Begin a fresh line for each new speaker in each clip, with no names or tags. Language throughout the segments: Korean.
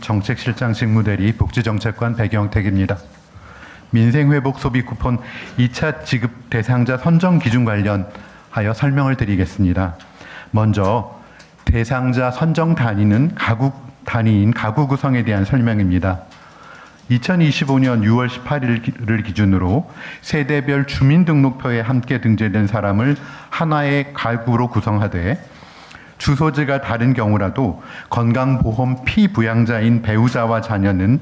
정책실장 직무대리 복지정책관 배경택입니다. 민생회복 소비 쿠폰 2차 지급 대상자 선정 기준 관련하여 설명을 드리겠습니다. 먼저 대상자 선정 단위는 가구 단위인 가구 구성에 대한 설명입니다. 2025년 6월 18일을 기준으로 세대별 주민등록표에 함께 등재된 사람을 하나의 가구로 구성하되 주소지가 다른 경우라도 건강보험 피부양자인 배우자와 자녀는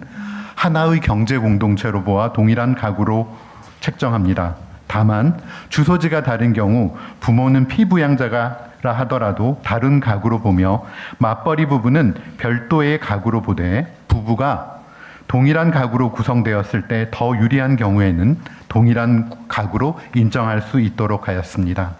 하나의 경제 공동체로 보아 동일한 가구로 책정합니다. 다만 주소지가 다른 경우 부모는 피부양자가 라 하더라도 다른 가구로 보며 맞벌이 부부는 별도의 가구로 보되 부부가 동일한 가구로 구성되었을 때 더 유리한 경우에는 동일한 가구로 인정할 수 있도록 하였습니다.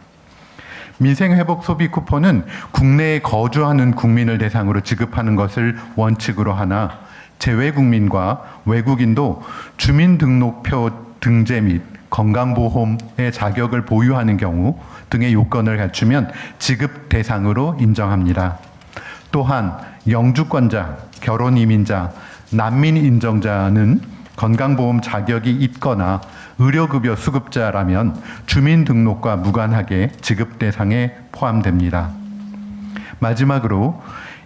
민생회복 소비 쿠폰은 국내에 거주하는 국민을 대상으로 지급하는 것을 원칙으로 하나 재외 국민과 외국인도 주민등록표 등재 및 건강보험의 자격을 보유하는 경우 등의 요건을 갖추면 지급 대상으로 인정합니다. 또한 영주권자, 결혼 이민자, 난민 인정자는 건강보험 자격이 있거나 의료급여 수급자라면 주민등록과 무관하게 지급 대상에 포함됩니다. 마지막으로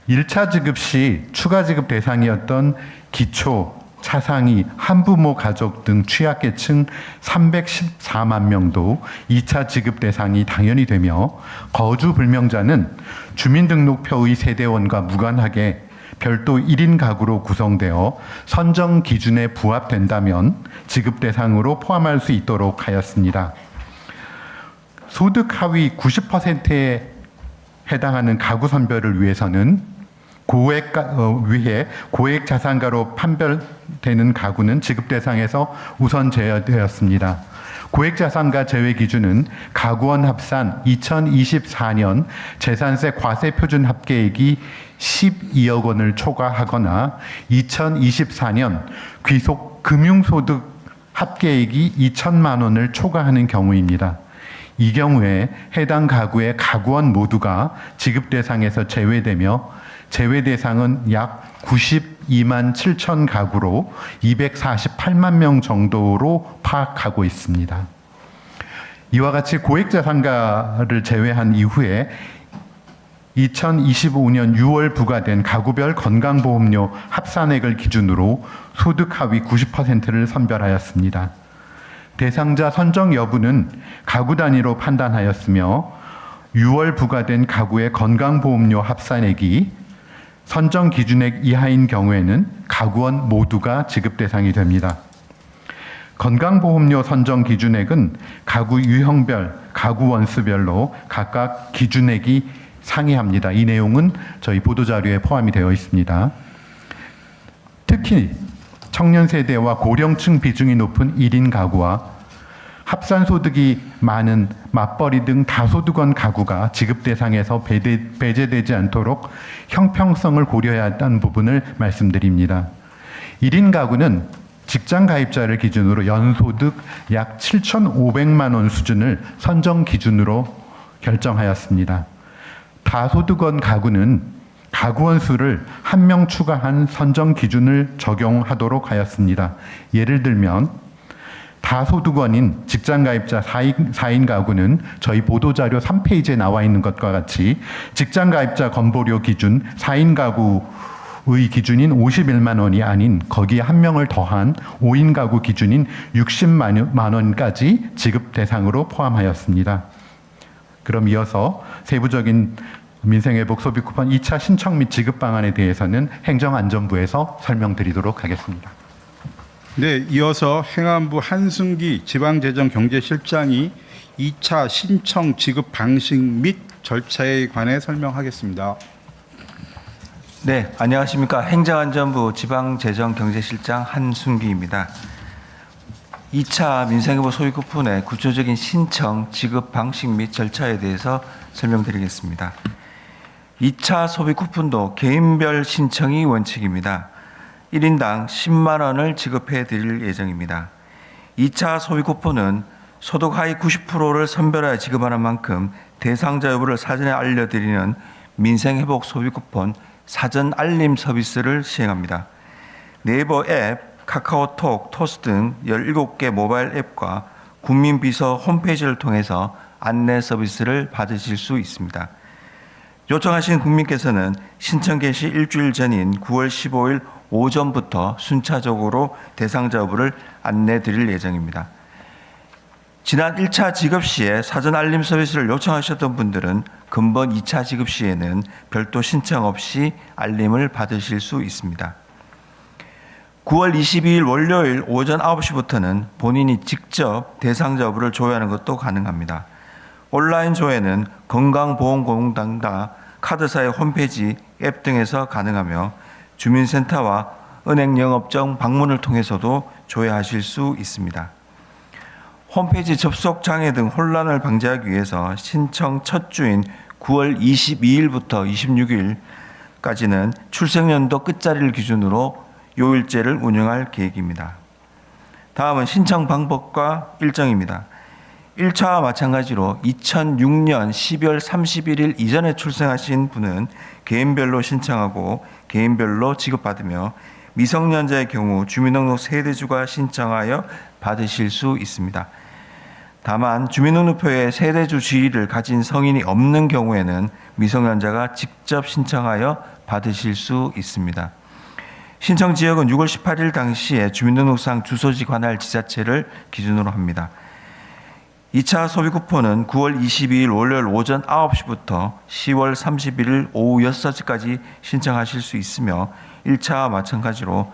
1차 지급 시 추가 지급 대상이었던 기초, 차상위, 한부모 가족 등 취약계층 314만 명도 2차 지급 대상이 당연히 되며 거주 불명자는 주민등록표의 세대원과 무관하게 별도 1인 가구로 구성되어 선정 기준에 부합된다면 지급 대상으로 포함할 수 있도록 하였습니다. 소득 하위 90%에 해당하는 가구 선별을 위해서는 고액 어, 위해 고액 자산가로 판별되는 가구는 지급 대상에서 우선 제외되었습니다. 고액 자산가 제외 기준은 가구원 합산 2024년 재산세 과세 표준 합계액이 12억 원을 초과하거나 2024년 귀속 금융소득 합계액이 2천만 원을 초과하는 경우입니다. 이 경우에 해당 가구의 가구원 모두가 지급 대상에서 제외되며 제외 대상은 약 92만 7천 가구로 248만 명 정도로 파악하고 있습니다. 이와 같이 고액 자산가를 제외한 이후에 2025년 6월 부과된 가구별 건강보험료 합산액을 기준으로 소득 하위 90%를 선별하였습니다. 대상자 선정 여부는 가구 단위로 판단하였으며 6월 부과된 가구의 건강보험료 합산액이 선정 기준액 이하인 경우에는 가구원 모두가 지급 대상이 됩니다. 건강보험료 선정 기준액은 가구 유형별, 가구 원수별로 각각 기준액이 상이합니다. 이 내용은 저희 보도자료에 포함이 되어 있습니다. 특히 청년 세대와 고령층 비중이 높은 1인 가구와 합산 소득이 많은 맞벌이 등 다소득원 가구가 지급 대상에서 배제, 배제되지 않도록 형평성을 고려해야 한다는 부분을 말씀드립니다. 1인 가구는 직장 가입자를 기준으로 연소득 약 7,500만 원 수준을 선정 기준으로 결정하였습니다. 다소득원 가구는 가구원 수를 한 명 추가한 선정 기준을 적용하도록 하였습니다. 예를 들면 다소득원인 직장가입자 4인, 4인 가구는 저희 보도자료 3페이지에 나와 있는 것과 같이 직장가입자 건보료 기준 4인 가구 의 기준인 51만 원이 아닌 거기에 한 명을 더한 5인 가구 기준인 60만 원까지 지급 대상으로 포함하였습니다. 그럼 이어서 세부적인 민생회복 소비 쿠폰 2차 신청 및 지급 방안에 대해서는 행정안전부에서 설명드리도록 하겠습니다.
네, 이어서 행안부 한승기 지방재정경제실장이 2차 신청 지급 방식 및 절차에 관해 설명하겠습니다.
네, 안녕하십니까. 행정안전부 지방재정경제실장 한순기입니다. 2차 민생회복 소비 쿠폰의 구체적인 신청, 지급 방식 및 절차에 대해서 설명드리겠습니다. 2차 소비 쿠폰도 개인별 신청이 원칙입니다. 1인당 10만 원을 지급해 드릴 예정입니다. 2차 소비 쿠폰은 소득 하위 90%를 선별하여 지급하는 만큼 대상자 여부를 사전에 알려드리는 민생 회복 소비 쿠폰 사전 알림 서비스를 시행합니다. 네이버 앱, 카카오톡, 토스 등 17개 모바일 앱과 국민비서 홈페이지를 통해서 안내 서비스를 받으실 수 있습니다. 요청하신 국민께서는 신청 개시 일주일 전인 9월 15일 오전부터 순차적으로 대상자 여부를 안내 드릴 예정입니다. 지난 1차 지급 시에 사전 알림 서비스를 요청하셨던 분들은 금번 2차 지급 시에는 별도 신청 없이 알림을 받으실 수 있습니다. 9월 22일 월요일 오전 9시부터는 본인이 직접 대상자 여부를 조회하는 것도 가능합니다. 온라인 조회는 건강보험공단과 카드사의 홈페이지, 앱 등에서 가능하며 주민센터와 은행 영업정 방문을 통해서도 조회하실 수 있습니다. 홈페이지 접속 장애 등 혼란을 방지하기 위해서 신청 첫 주인 9월 22일부터 26일까지는 출생연도 끝자리를 기준으로 요일제를 운영할 계획입니다. 다음은 신청 방법과 일정입니다. 1차와 마찬가지로 2006년 12월 31일 이전에 출생하신 분은 개인별로 신청하고 개인별로 지급받으며 미성년자의 경우 주민등록 세대주가 신청하여 받으실 수 있습니다. 다만 주민등록표에 세대주 지위를 가진 성인이 없는 경우에는 미성년자가 직접 신청하여 받으실 수 있습니다. 신청 지역은 6월 18일 당시에 주민등록상 주소지 관할 지자체를 기준으로 합니다. 2차 소비 쿠폰은 9월 22일 월요일 오전 9시부터 10월 31일 오후 6시까지 신청하실 수 있으며 1차와 마찬가지로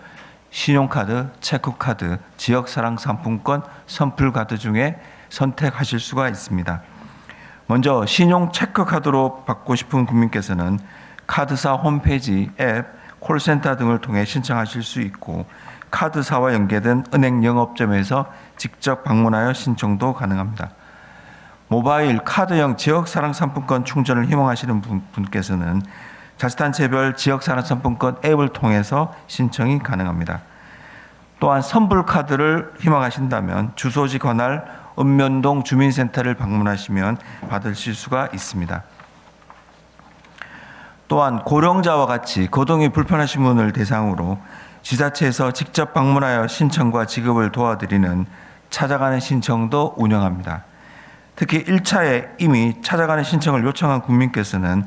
신용카드, 체크카드, 지역사랑 상품권, 선풀카드 중에 선택하실 수가 있습니다. 먼저 신용 체크카드로 받고 싶은 국민께서는 카드사 홈페이지, 앱, 콜센터 등을 통해 신청하실 수 있고 카드사와 연계된 은행 영업점에서 직접 방문하여 신청도 가능합니다. 모바일 카드형 지역사랑 상품권 충전을 희망하시는 분- 분께서는 자치단체별 지역사랑 상품권 앱을 통해서 신청이 가능합니다. 또한 선불 카드를 희망하신다면 주소지 관할 읍면동 주민센터를 방문하시면 받으실 수가 있습니다. 또한 고령자와 같이 거동이 불편하신 분을 대상으로 지자체에서 직접 방문하여 신청과 지급을 도와드리는 찾아가는 신청도 운영합니다. 특히 1차에 이미 찾아가는 신청을 요청한 국민께서는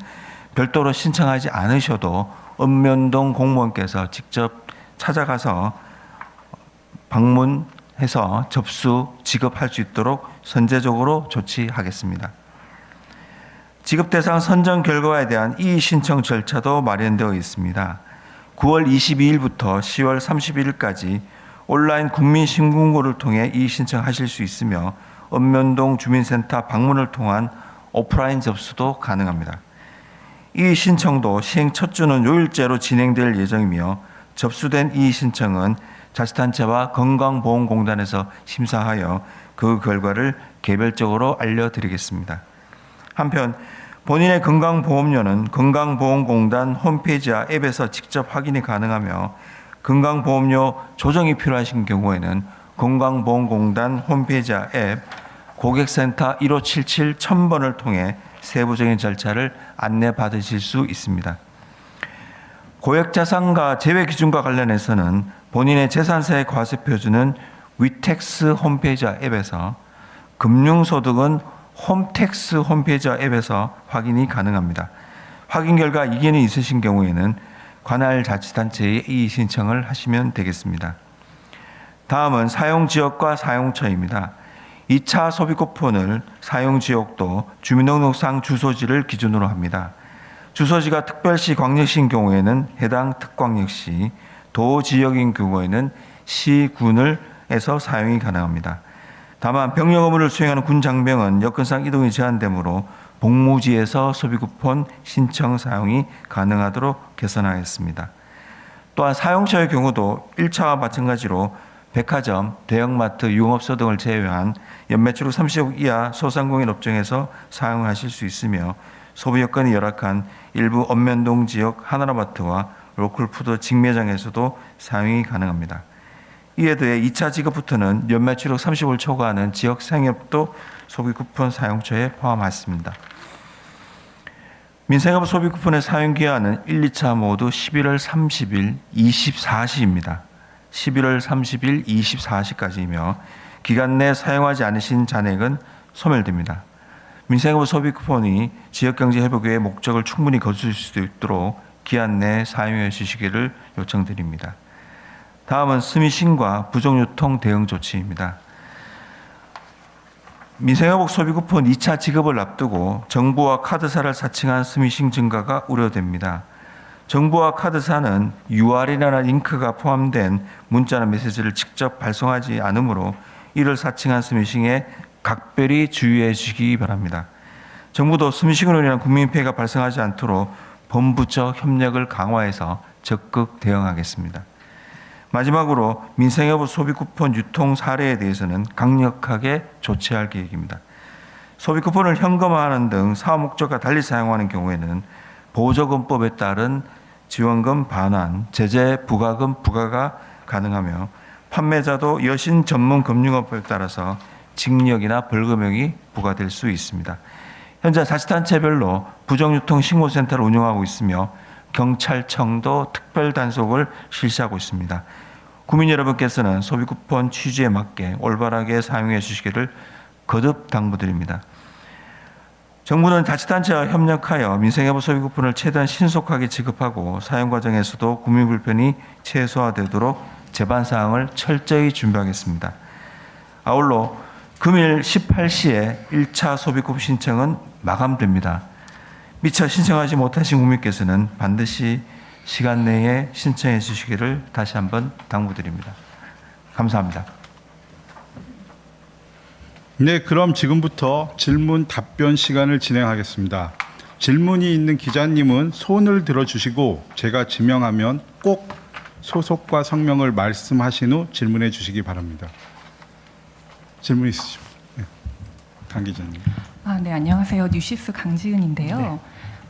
별도로 신청하지 않으셔도 읍면동 공무원께서 직접 찾아가서 방문해서 접수, 지급할 수 있도록 선제적으로 조치하겠습니다. 지급 대상 선정 결과에 대한 이의 신청 절차도 마련되어 있습니다. 9월 22일부터 10월 31일까지 온라인 국민신문고를 통해 이의 신청하실 수 있으며 읍면동 주민센터 방문을 통한 오프라인 접수도 가능합니다. 이의 신청도 시행 첫 주는 요일제로 진행될 예정이며 접수된 이의 신청은 자치단체와 건강보험공단에서 심사하여 그 결과를 개별적으로 알려드리겠습니다. 한편 본인의 건강보험료는 건강보험공단 홈페이지와 앱에서 직접 확인이 가능하며 건강보험료 조정이 필요하신 경우에는 건강보험공단 홈페이지와 앱 고객센터 1577 1000번을 통해 세부적인 절차를 안내받으실 수 있습니다. 고액자산가 제외 기준과 관련해서는 본인의 재산세 과세 표준은 위텍스 홈페이지와 앱에서 금융소득은 홈택스 홈페이지와 앱에서 확인이 가능합니다. 확인 결과 이견이 있으신 경우에는 관할 자치단체에 이의 신청을 하시면 되겠습니다. 다음은 사용 지역과 사용처입니다. 2차 소비 쿠폰을 사용 지역도 주민등록상 주소지를 기준으로 합니다. 주소지가 특별시 광역시인 경우에는 해당 특광역시, 도 지역인 경우에는 시군을 에서 사용이 가능합니다. 다만 병력 업무를 수행하는 군 장병은 여건상 이동이 제한되므로 복무지에서 소비 쿠폰 신청 사용이 가능하도록 개선하였습니다. 또한 사용처의 경우도 1차와 마찬가지로 백화점, 대형마트, 유흥업소 등을 제외한 연매출액 30억 이하 소상공인 업종에서 사용하실 수 있으며 소비 여건이 열악한 일부 읍면동 지역 하나라마트와 로컬푸드 직매장에서도 사용이 가능합니다. 이에 더해 2차 지급부터는 연매출액 30을 초과하는 지역 상업도 소비 쿠폰 사용 처에 포함했습니다. 민생업 소비 쿠폰의 사용 기한은 1, 2차 모두 11월 30일 24시입니다. 11월 30일 24시까지이며 기간 내 사용하지 않으신 잔액은 소멸됩니다. 민생업 소비 쿠폰이 지역경제 회복의 목적을 충분히 거둘 수 있도록 기한 내에 사용해 주시기를 요청드립니다. 다음은 스미싱과 부정유통 대응 조치입니다. 민생회복 소비 쿠폰 2차 지급을 앞두고 정부와 카드사를 사칭한 스미싱 증가가 우려됩니다. 정부와 카드사는 UR이나 링크가 포함된 문자나 메시지를 직접 발송하지 않으므로 이를 사칭한 스미싱에 각별히 주의해 주시기 바랍니다. 정부도 스미싱으로 인한 국민 피해가 발생하지 않도록 본부적 협력을 강화해서 적극 대응하겠습니다. 마지막으로 민생여부 소비 쿠폰 유통 사례에 대해서는 강력하게 조치할 계획입니다. 소비 쿠폰을 현금화하는 등 사업 목적과 달리 사용하는 경우에는 보조금법에 따른 지원금 반환, 제재 부과금 부과가 가능하며 판매자도 여신 전문 금융업에 따라서 징역이나 벌금형이 부과될 수 있습니다. 현재 자치단체별로 부정유통 신고센터를 운영하고 있으며 경찰청도 특별 단속을 실시하고 있습니다. 국민 여러분께서는 소비 쿠폰 취지에 맞게 올바르게 사용해 주시기를 거듭 당부드립니다. 정부는 자치단체와 협력하여 민생회복 소비 쿠폰을 최대한 신속하게 지급하고 사용 과정에서도 국민 불편이 최소화되도록 제반 사항을 철저히 준비하겠습니다. 아울러 금일 18시에 1차 소비 쿠폰 신청은 마감됩니다. 미처 신청하지 못하신 국민께서는 반드시 시간 내에 신청해 주시기를 다시 한번 당부드립니다. 감사합니다.
네, 그럼 지금부터 질문 답변 시간을 진행하겠습니다. 질문이 있는 기자님은 손을 들어 주시고 제가 지명하면 꼭 소속과 성명을 말씀하신 후 질문해 주시기 바랍니다. 질문 있으시죠? 네. 강 기자님.
아, 네, 안녕하세요. 뉴시스 강지은인데요.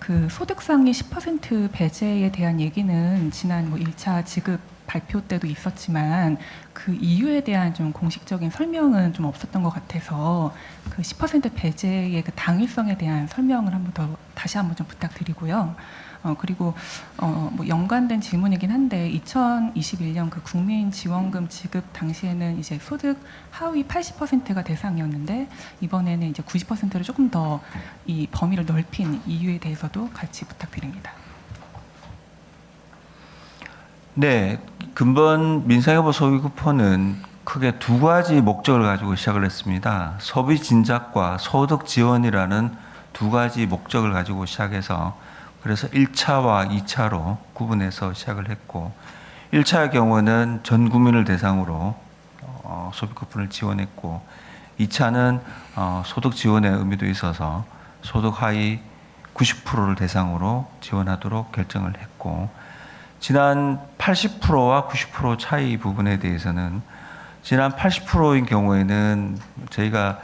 그 소득 상위 10% 배제에 대한 얘기는 지난 뭐 1차 지급 발표 때도 있었지만 그 이유에 대한 좀 공식적인 설명은 좀 없었던 것 같아서 그 10% 배제의 그 당위성에 대한 설명을 한번 더 다시 한번 좀 부탁드리고요. 어 그리고 어 뭐 연관된 질문이긴 한데 2021년 그 국민 지원금 지급 당시에는 이제 소득 하위 80%가 대상이었는데 이번에는 이제 90%를 조금 더 이 범위를 넓힌 이유에 대해서도 같이 부탁드립니다.
네, 근본 민생회복 소비 쿠폰은 크게 두 가지 목적을 가지고 시작을 했습니다. 소비 진작과 소득 지원이라는 두 가지 목적을 가지고 시작해서 그래서 1차와 2차로 구분해서 시작을 했고 1차의 경우는 전 국민을 대상으로 어, 소비 쿠폰을 지원했고 2차는 어, 소득 지원의 의미도 있어서 소득 하위 90%를 대상으로 지원하도록 결정을 했고 지난 80%와 90% 차이 부분에 대해서는 지난 80%인 경우에는 저희가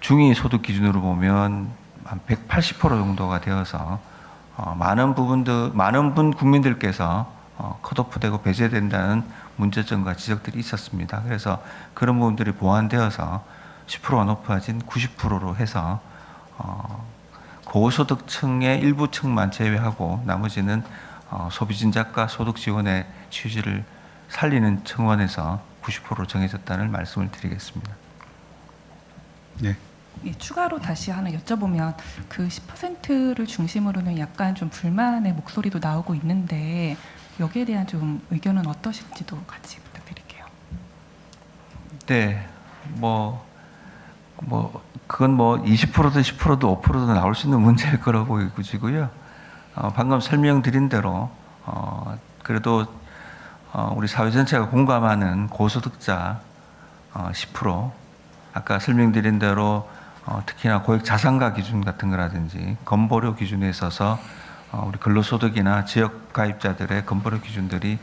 중위 소득 기준으로 보면 한 180% 정도가 되어서 어, 많은 부분들 많은 분 국민들께서 어, 컷오프되고 배제된다는 문제점과 지적들이 있었습니다. 그래서 그런 부분들이 보완되어서 10%가 높아진 90%로 해서 어, 고소득층의 일부 층만 제외하고 나머지는 어, 소비 진작과 소득 지원의 취지를 살리는 청원에서 90% 정해졌다는 말씀을 드리겠습니다.
네.
예, 추가로 다시 하나 여쭤보면 그 10%를 중심으로는 약간 좀 불만의 목소리도 나오고 있는데 여기에 대한 좀 의견은 어떠실지도 같이 부탁드릴게요.
네, 뭐, 뭐, 그건 뭐 20%든 10%든 5%든 나올 수 있는 문제일 거라고 보이고요. 어, 방금 설명드린 대로, 어, 그래도 어, 우리 사회 전체가 공감하는 고소득자 어, 10%, 아까 설명드린 대로 어, 특히나 고액 자산가 기준 같은 거라든지 건보료 기준에 있어서 어, 우리 근로소득이나 지역 가입자들의 건보료 기준들이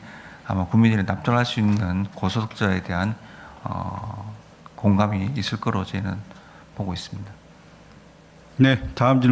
아마 국민들이 납득할 수 있는 고소득자에 대한 어, 공감이 있을 거로 저희는 보고 있습니다.
네, 다음 질문